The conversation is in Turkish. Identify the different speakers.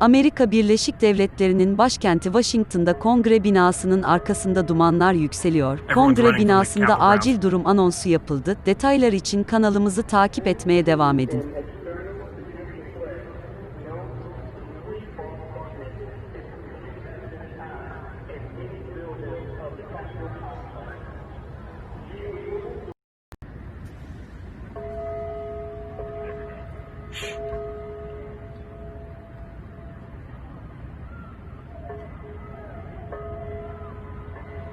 Speaker 1: Amerika Birleşik Devletleri'nin başkenti Washington'da kongre binasının arkasında dumanlar yükseliyor. Kongre binasında acil durum anonsu yapıldı. Detaylar için kanalımızı takip etmeye devam edin.